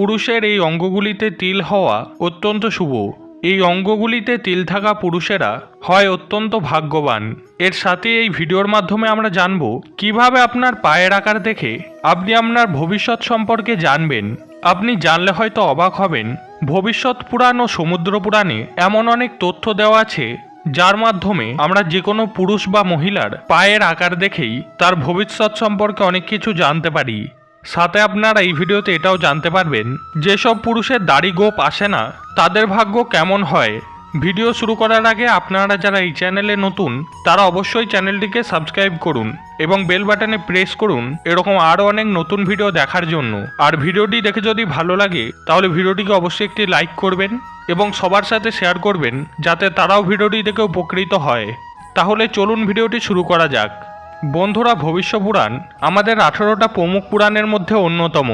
পুরুষের এই অঙ্গগুলিতে তিল হওয়া অত্যন্ত শুভ। এই অঙ্গগুলিতে তিল থাকা পুরুষেরা হয় অত্যন্ত ভাগ্যবান। এর সাথে এই ভিডিওর মাধ্যমে আমরা জানব কীভাবে আপনার পায়ের আকার দেখে আপনি আপনার ভবিষ্যৎ সম্পর্কে জানবেন। আপনি জানলে হয়তো অবাক হবেন, ভবিষ্যৎ পুরাণ ও সমুদ্র পুরাণে এমন অনেক তথ্য দেওয়া আছে, যার মাধ্যমে আমরা যে কোনো পুরুষ বা মহিলার পায়ের আকার দেখেই তার ভবিষ্যৎ সম্পর্কে অনেক কিছু জানতে পারি। সাথে আপনারা এই ভিডিওতে এটাও জানতে পারবেন যেসব পুরুষের দাড়ি গোপ আসে না, তাদের ভাগ্য কেমন হয়। ভিডিও শুরু করার আগে আপনারা যারা এই চ্যানেলে নতুন, তারা অবশ্যই চ্যানেলটিকে সাবস্ক্রাইব করুন এবং বেল বাটনে প্রেস করুন এরকম আরও অনেক নতুন ভিডিও দেখার জন্য। আর ভিডিওটি দেখে যদি ভালো লাগে, তাহলে ভিডিওটিকে অবশ্যই একটি লাইক করবেন এবং সবার সাথে শেয়ার করবেন, যাতে তারাও ভিডিওটি দেখে উপকৃত হয়। তাহলে চলুন ভিডিওটি শুরু করা যাক। বন্ধুরা ভবিষ্য পুরাণ আমাদের আঠারোটা প্রমুখ পুরাণের মধ্যে অন্যতম।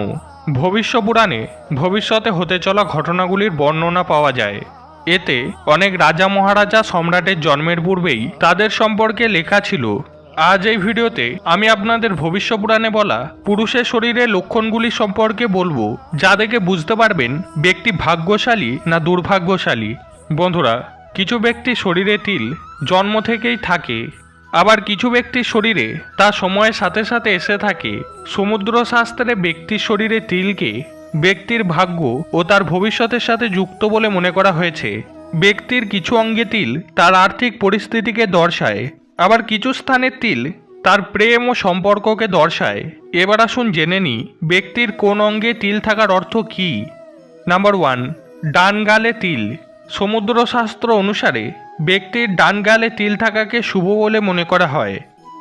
ভবিষ্য পুরাণে ভবিষ্যতে হতে চলা ঘটনাগুলির বর্ণনা পাওয়া যায়। এতে অনেক রাজা মহারাজা সম্রাটের জন্মের পূর্বেই তাদের সম্পর্কে লেখা ছিল। আজ এই ভিডিওতে আমি আপনাদের ভবিষ্য পুরাণে বলা পুরুষের শরীরে লক্ষণগুলি সম্পর্কে বলব, যা দেখে বুঝতে পারবেন ব্যক্তি ভাগ্যশালী না দুর্ভাগ্যশালী। বন্ধুরা, কিছু ব্যক্তি শরীরে তিল জন্ম থেকেই থাকে আবার কিছু ব্যক্তির শরীরে তা সময়ের সাথে সাথে এসে থাকে। সমুদ্র শাস্ত্রে ব্যক্তির শরীরে তিলকে ব্যক্তির ভাগ্য ও তার ভবিষ্যতের সাথে যুক্ত বলে মনে করা হয়েছে। ব্যক্তির কিছু অঙ্গে তিল তার আর্থিক পরিস্থিতিকে দর্শায়, আবার কিছু স্থানের তিল তার প্রেম ও সম্পর্ককে দর্শায়। এবার আসুন জেনে নিই ব্যক্তির কোন অঙ্গে তিল থাকার অর্থ কী। নাম্বার ওয়ান ডান গালে তিল। সমুদ্রশাস্ত্র অনুসারে ব্যক্তির ডান গালে তিল থাকাকে শুভ বলে মনে করা হয়।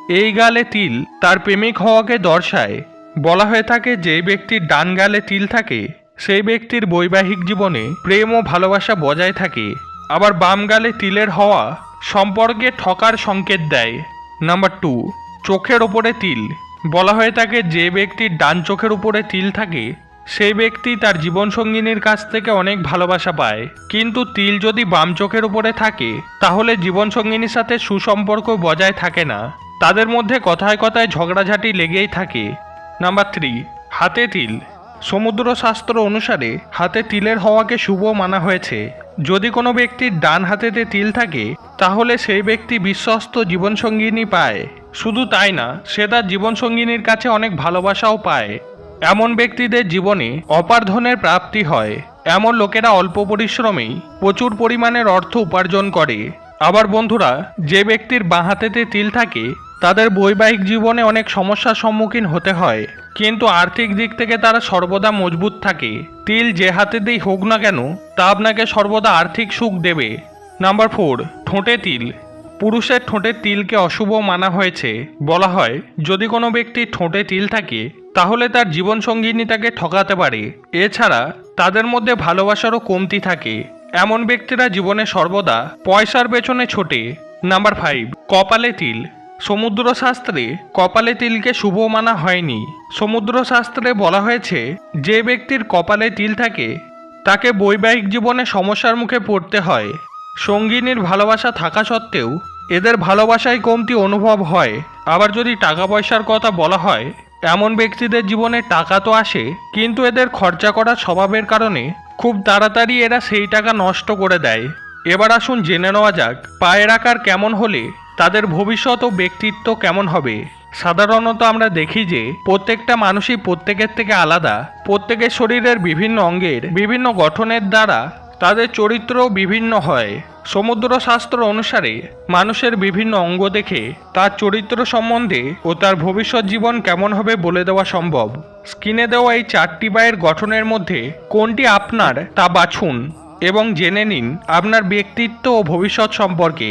এই গালে তিল তার প্রেমিক হওয়াকে দর্শায়। বলা হয়ে থাকে যে ব্যক্তির ডান গালে তিল থাকে, সেই ব্যক্তির বৈবাহিক জীবনে প্রেম ও ভালোবাসা বজায় থাকে। আবার বাম গালে তিলের হওয়া সম্পর্কে ঠকার সংকেত দেয়। নাম্বার টু, চোখের ওপরে তিল। বলা হয়ে থাকে যে ব্যক্তির ডান চোখের উপরে তিল থাকে সেই ব্যক্তি তার জীবনসঙ্গিনীর কাছ থেকে অনেক ভালোবাসা পায়। কিন্তু তিল যদি বাম চোখের উপরে থাকে, তাহলে জীবনসঙ্গিনীর সাথে সুসম্পর্ক বজায় থাকে না। তাদের মধ্যে কথায় কথায় ঝগড়াঝাটি লেগেই থাকে। নাম্বার থ্রি হাতে তিল। সমুদ্র শাস্ত্র অনুসারে হাতে তিলের হওয়াকে শুভ মানা হয়েছে। যদি কোনো ব্যক্তির ডান হাতেতে তিল থাকে, তাহলে সেই ব্যক্তি বিশ্বস্ত জীবনসঙ্গিনী পায়। শুধু তাই না, সে তার জীবনসঙ্গিনীর কাছে অনেক ভালোবাসাও পায়। এমন ব্যক্তিদের জীবনে অপার ধনের প্রাপ্তি হয়। এমন লোকেরা অল্প পরিশ্রমেই প্রচুর পরিমাণের অর্থ উপার্জন করে। আবার বন্ধুরা, যে ব্যক্তির বাঁ হাতেতে তিল থাকে, তাদের বৈবাহিক জীবনে অনেক সমস্যার সম্মুখীন হতে হয়। কিন্তু আর্থিক দিক থেকে তারা সর্বদা মজবুত থাকে। তিল যে হাতে হাতেতেই হোক না কেন, তা আপনাকে সর্বদা আর্থিক সুখ দেবে। নাম্বার ফোর, ঠোঁটে তিল। পুরুষের ঠোঁটে তিলকে অশুভ মানা হয়েছে। বলা হয়, যদি কোনো ব্যক্তির ঠোঁটে তিল থাকে, তাহলে তার জীবনসঙ্গিনী তাকে ঠকাতে পারে। এছাড়া, তাদের মধ্যে ভালোবাসারও কমতি থাকে। এমন ব্যক্তিরা জীবনে সর্বদা পয়সার পেছনে ছোটে। নাম্বার ফাইভ, কপালে তিল। সমুদ্র শাস্ত্রে কপালে তিলকে শুভ মানা হয়নি। সমুদ্র শাস্ত্রে বলা হয়েছে, যে ব্যক্তির কপালে তিল থাকে, তাকে বৈবাহিক জীবনে সমস্যার মুখে পড়তে হয়। সঙ্গিনীর ভালোবাসা থাকা সত্ত্বেও এদের ভালোবাসায় কমতি অনুভব হয়। আবার যদি টাকা পয়সার কথা বলা হয়, এমন ব্যক্তিদের জীবনে টাকা তো আসে, কিন্তু এদের খরচা করা স্বভাবের কারণে খুব তাড়াতাড়ি এরা সেই টাকা নষ্ট করে দেয়। এবার আসুন জেনে নেওয়া যাক, পায়ের আকার কেমন হলে তাদের ভবিষ্যৎ ও ব্যক্তিত্ব কেমন হবে। সাধারণত আমরা দেখি যে, প্রত্যেকটা মানুষই প্রত্যেকের থেকে আলাদা, প্রত্যেকের শরীরের বিভিন্ন অঙ্গের বিভিন্ন গঠনের দ্বারা তাদের চরিত্রও বিভিন্ন হয়। সমুদ্র শাস্ত্র অনুসারে মানুষের বিভিন্ন অঙ্গ দেখে তার চরিত্র সম্বন্ধে ও তার ভবিষ্যৎ জীবন কেমন হবে বলে দেওয়া সম্ভব। স্ক্রিনে দেওয়া এই চারটি বায়ের গঠনের মধ্যে কোনটি আপনার তা বাছুন এবং জেনে নিন আপনার ব্যক্তিত্ব ও ভবিষ্যৎ সম্পর্কে।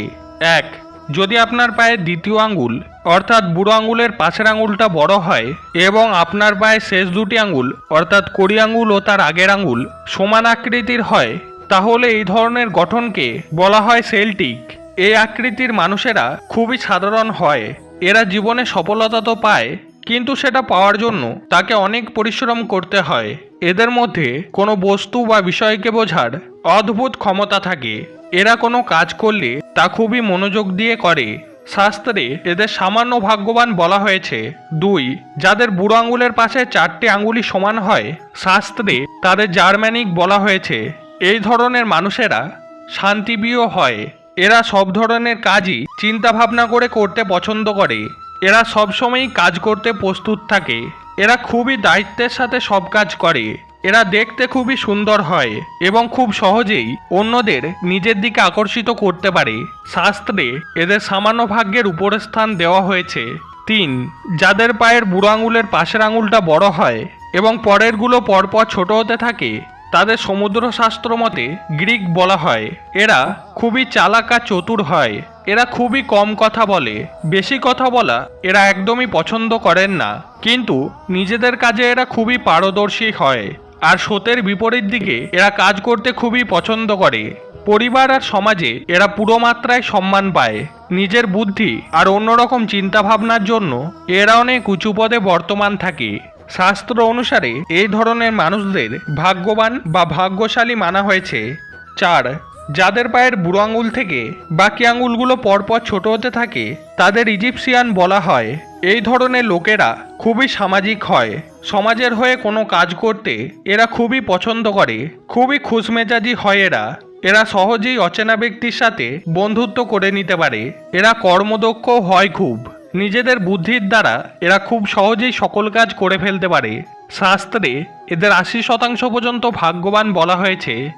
এক, যদি আপনার পায়ের দ্বিতীয় আঙ্গুল অর্থাৎ বুড়ো আঙ্গুলের পাশের আঙ্গুলটা বড় হয় এবং আপনার পায়ের শেষ দুটি আঙ্গুল অর্থাৎ কড়ি আঙ্গুল ও তার আগের আঙ্গুল সমান আকৃতির হয় তাহলে এই ধরনের গঠনকে বলা হয় সেল্টিক। এই আকৃতির মানুষেরা খুবই সাধারণ হয়। এরা জীবনে সফলতা তো পায়, কিন্তু সেটা পাওয়ার জন্য তাকে অনেক পরিশ্রম করতে হয়। এদের মধ্যে কোনো বস্তু বা বিষয়কে বোঝার অদ্ভুত ক্ষমতা থাকে। এরা কোনো কাজ করলে তা খুবই মনোযোগ দিয়ে করে। শাস্ত্রে এদের সামান্য ভাগ্যবান বলা হয়েছে, দুই, যাদের বুড়ো আঙুলের পাশে চারটি আঙ্গুলি সমান হয়। শাস্ত্রে তাদের জার্মানিক বলা হয়েছে এই ধরনের মানুষেরা শান্তিপ্রিয় হয়। এরা সব ধরনের কাজই চিন্তা ভাবনা করে করতে পছন্দ করে। এরা সবসময়ই কাজ করতে প্রস্তুত থাকে। এরা খুবই দায়িত্বের সাথে সব কাজ করে। এরা দেখতে খুবই সুন্দর হয় এবং খুব সহজেই অন্যদের নিজের দিকে আকর্ষিত করতে পারে। শাস্ত্রে এদের সামান্য ভাগ্যের উপরে স্থান দেওয়া হয়েছে। তিন, যাদের পায়ের বুড়ো আঙুলের পাশের আঙুলটা বড় হয় এবং পরেরগুলো পরপর ছোট হতে থাকে তাদের সমুদ্র শাস্ত্র মতে গ্রিক বলা হয়, এরা খুবই চালাকা চতুর হয়। এরা খুবই কম কথা বলে। বেশি কথা বলা এরা একদমই পছন্দ করেন না। কিন্তু নিজেদের কাজে এরা খুবই পারদর্শী হয়। আর সতের বিপরীত দিকে এরা কাজ করতে খুবই পছন্দ করে। পরিবার আর সমাজে এরা পুরো মাত্রায় সম্মান পায়। নিজের বুদ্ধি আর অন্যরকম চিন্তাভাবনার জন্য এরা অনেক উঁচু পদে বর্তমান থাকে। শাস্ত্র অনুসারে এই ধরনের মানুষদের ভাগ্যবান বা ভাগ্যশালী মানা হয়েছে। চার, যাদের পায়ের বুড়ো আঙুল থেকে বাকি আঙুলগুলো পরপর ছোট হতে থাকে, তাদের ইজিপসিয়ান বলা হয়। এই ধরনের লোকেরা খুবই সামাজিক হয়। সমাজের হয়ে কোনো কাজ করতে এরা খুবই পছন্দ করে। খুবই খুশমেজাজি হয় এরা। এরা সহজেই অচেনা ব্যক্তির সাথে বন্ধুত্ব করে নিতে পারে। এরা কর্মদক্ষ হয় খুব। নিজেদের বুদ্ধির দ্বারা এরা খুব সহজেই সকল কাজ করে ফেলতে পারে। শাস্ত্রে এদের আশি শতাংশ পর্যন্ত ভাগ্যবান বলা হয়েছে।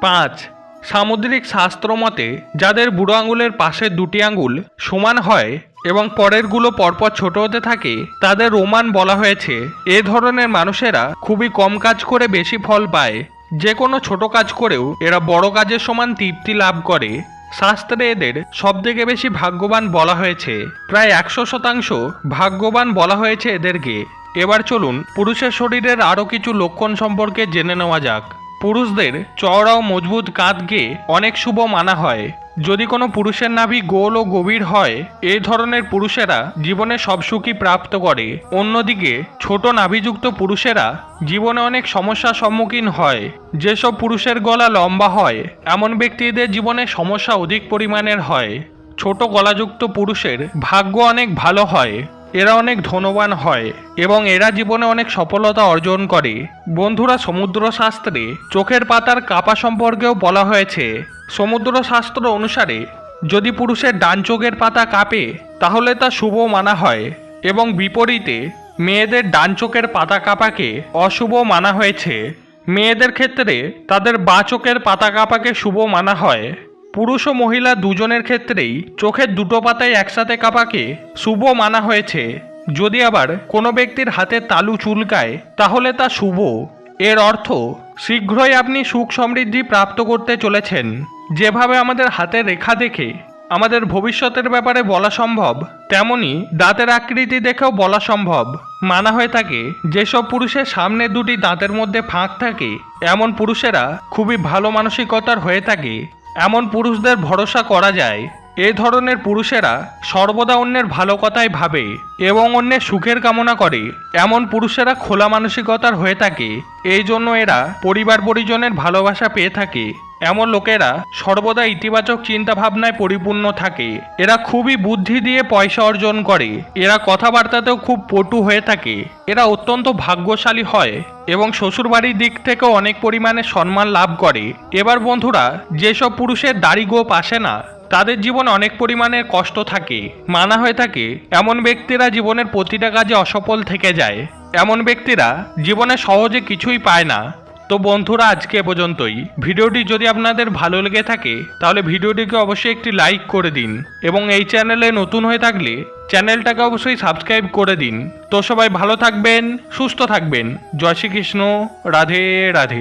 পাঁচ, সামুদ্রিক শাস্ত্র মতে যাদের বুড়ো আঙুলের পাশের দুটি আঙুল সমান হয় এবং পরেরগুলো পরপর ছোট হতে থাকে, তাদের রোমান বলা হয়েছে, এ ধরনের মানুষেরা খুবই কম কাজ করে বেশি ফল পায়। যে কোনো ছোট কাজ করেও এরা বড় কাজের সমান তৃপ্তি লাভ করে। শাস্ত্রে এদের সবথেকে বেশি ভাগ্যবান বলা হয়েছে। প্রায় একশো শতাংশ ভাগ্যবান বলা হয়েছে এদেরকে। এবার চলুন পুরুষের শরীরের আরও কিছু লক্ষণ সম্পর্কে জেনে নেওয়া যাক। পুরুষদের চওড়া ও মজবুত কাঁধকে অনেক শুভ মানা হয়। যদি কোনো পুরুষের নাভি গোল ও গভীর হয় এই ধরনের পুরুষেরা জীবনে সব সুখী প্রাপ্ত করে। অন্যদিকে, ছোট নাভিযুক্ত পুরুষেরা জীবনে অনেক সমস্যার সম্মুখীন হয়। যেসব পুরুষের গলা লম্বা হয়, এমন ব্যক্তিদের জীবনে সমস্যা অধিক পরিমাণের হয়। ছোট গলাযুক্ত পুরুষের ভাগ্য অনেক ভালো হয়। এরা অনেক ধনবান হয় এবং এরা জীবনে অনেক সফলতা অর্জন করে। বন্ধুরা সমুদ্র শাস্ত্রে চোখের পাতার কাপা সম্পর্কেও বলা হয়েছে। সমুদ্র শাস্ত্র অনুসারে, যদি পুরুষের ডান চোখের পাতা কাঁপে, তাহলে তা শুভ মানা হয় এবং বিপরীতে, মেয়েদের ডান চোখের পাতা কাঁপাকে অশুভ মানা হয়েছে। মেয়েদের ক্ষেত্রে, তাদের বা চোখের পাতা কাঁপাকে শুভ মানা হয়। পুরুষ ও মহিলা দুজনের ক্ষেত্রেই চোখের দুটো পাতায় একসাথে কাপাকে শুভ মানা হয়েছে। যদি আবার কোনো ব্যক্তির হাতে তালু চুলকায়, তাহলে তা শুভ। এর অর্থ, শীঘ্রই আপনি সুখ সমৃদ্ধি প্রাপ্ত করতে চলেছেন। যেভাবে আমাদের হাতের রেখা দেখে, আমাদের ভবিষ্যতের ব্যাপারে বলা সম্ভব, তেমনি দাঁতের আকৃতি দেখেও বলা সম্ভব। মানা হয়ে থাকে, যেসব পুরুষের সামনে দুটি দাঁতের মধ্যে ফাঁক থাকে, এমন পুরুষেরা খুবই ভালো মানসিকতার হয়ে থাকে। এমন পুরুষদের ভরসা করা যায়, এ ধরনের পুরুষেরা সর্বদা অন্যের ভালো কথাই ভাবে এবং অন্যের সুখের কামনা করে। এমন পুরুষেরা খোলা মানসিকতার হয়ে থাকে, এই জন্য এরা পরিবার পরিজনের ভালোবাসা পেয়ে থাকে। এমন লোকেরা সর্বদা ইতিবাচক চিন্তা ভাবনায় পরিপূর্ণ থাকে। এরা খুবই বুদ্ধি দিয়ে পয়সা অর্জন করে। এরা কথাবার্তাতেও খুব পটু হয়ে থাকে। এরা অত্যন্ত ভাগ্যশালী হয় এবং শ্বশুরবাড়ির দিক থেকেও অনেক পরিমাণে সম্মান লাভ করে। এবার বন্ধুরা, যেসব পুরুষের দাড়ি গোপ আসে না, তাদের জীবনে অনেক পরিমাণে কষ্ট থাকে। মানা হয়ে থাকে, এমন ব্যক্তিরা জীবনের প্রতিটা কাজে অসফল থেকে যায়। এমন ব্যক্তিরা জীবনে সহজে কিছুই পায় না। তো বন্ধুরা, আজকে পর্যন্তই। ভিডিওটি যদি আপনাদের ভালো লেগে থাকে, তাহলে ভিডিওটিকে অবশ্যই একটি লাইক করে দিন এবং এই চ্যানেলে নতুন হয়ে থাকলে চ্যানেলটাকে অবশ্যই সাবস্ক্রাইব করে দিন। তো সবাই ভালো থাকবেন, সুস্থ থাকবেন। জয় শ্রীকৃষ্ণ। রাধে রাধে।